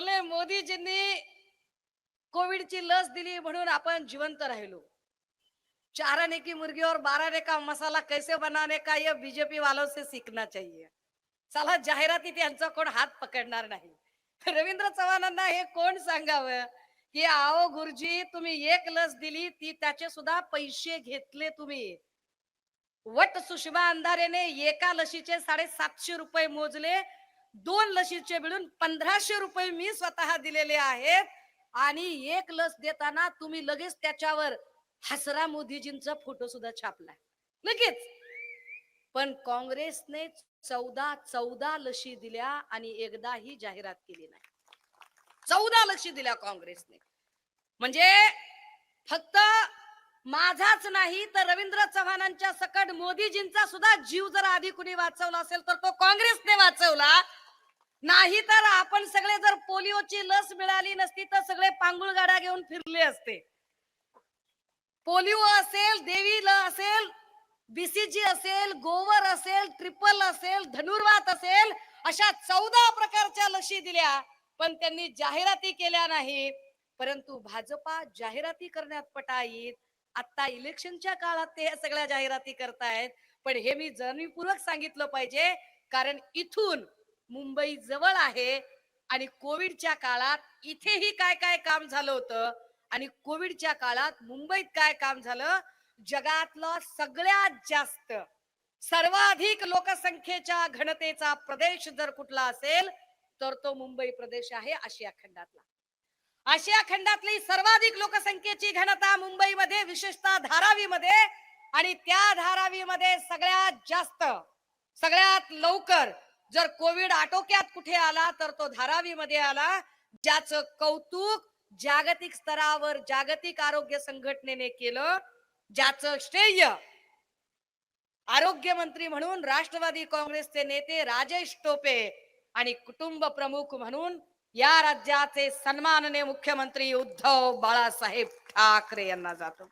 म्हणले मोदीजींनी कोविडची लस दिली म्हणून आपण जिवंत राहिलो. चारने की मुर्गी और बारह आने का मसाला कैसे बनाने का ये बीजेपी वालों से सीखना चाहिए. चला जाहिराती त्यांचा कोण हात पकडणार नाही. रवींद्र चव्हाणांना हे कोण सांगावं? की आओ गुरुजी तुम्ही एक लस दिली ती त्याचे सुद्धा पैसे घेतले तुम्ही. वट सुषमा अंधारेने एका लशीचे साडेसातशे रुपये मोजले दोन लशीचे मिळून पंधराशे रुपये मी स्वतः दिलेले आहेत. आणि एक लस देताना तुम्ही लगेच त्याच्यावर हसरा मोदीजींचा फोटो सुद्धा छापला लगेच. पण काँग्रेसने चौदा चौदा लशी दिल्या आणि एकदाही जाहिरात केली नाही. चौदा लशी दिल्या काँग्रेसने. म्हणजे फक्त माझाच नाही तर रवींद्र चव्हाणांच्या सकट मोदीजींचा सुद्धा जीव जर आधी कुणी वाचवला असेल तर तो काँग्रेसने वाचवला. नाही तर आपण सगळे जर पोलिओची लस मिळाली नसती तर सगळे पांगुळ गाड्या घेऊन फिरले असते. पोलिओ असेल देवी ल असेल बीसीजी असेल गोवर असेल ट्रिपल असेल धनुर्वात असेल अशा चौदा प्रकारच्या लशी दिल्या पण त्यांनी जाहिराती केल्या नाही. परंतु भाजपा जाहिराती करण्यात पटाईत. आता इलेक्शनच्या काळात ते सगळ्या जाहिराती करतायत. पण हे मी जाणीवपूर्वक सांगितलं पाहिजे कारण इथून मुंबई जवळ आहे आणि कोविडच्या काळात इथेही काय काय काम झालं होतं? आणि कोविडच्या काळात मुंबईत काय काम झालं? जगातलं सगळ्यात जास्त सर्वाधिक लोकसंख्येच्या घनतेचा प्रदेश जर कुठला असेल तर तो मुंबई प्रदेश आहे आशिया खंडातला. आशिया खंडातली सर्वाधिक लोकसंख्येची घनता मुंबईमध्ये विशेषतः धारावीमध्ये. आणि त्या धारावीमध्ये सगळ्यात जास्त सगळ्यात लवकर जर कोविड आटोक्यात कुठे आला तर तो धारावीमध्ये आला. ज्याचं कौतुक जागतिक स्तरावर जागतिक आरोग्य संघटनेने केलं ज्याचं श्रेय आरोग्य मंत्री म्हणून राष्ट्रवादी काँग्रेसचे नेते राजेश टोपे आणि कुटुंब प्रमुख म्हणून या राज्याचे सन्माननीय मुख्यमंत्री उद्धव बाळासाहेब ठाकरे यांना जातो.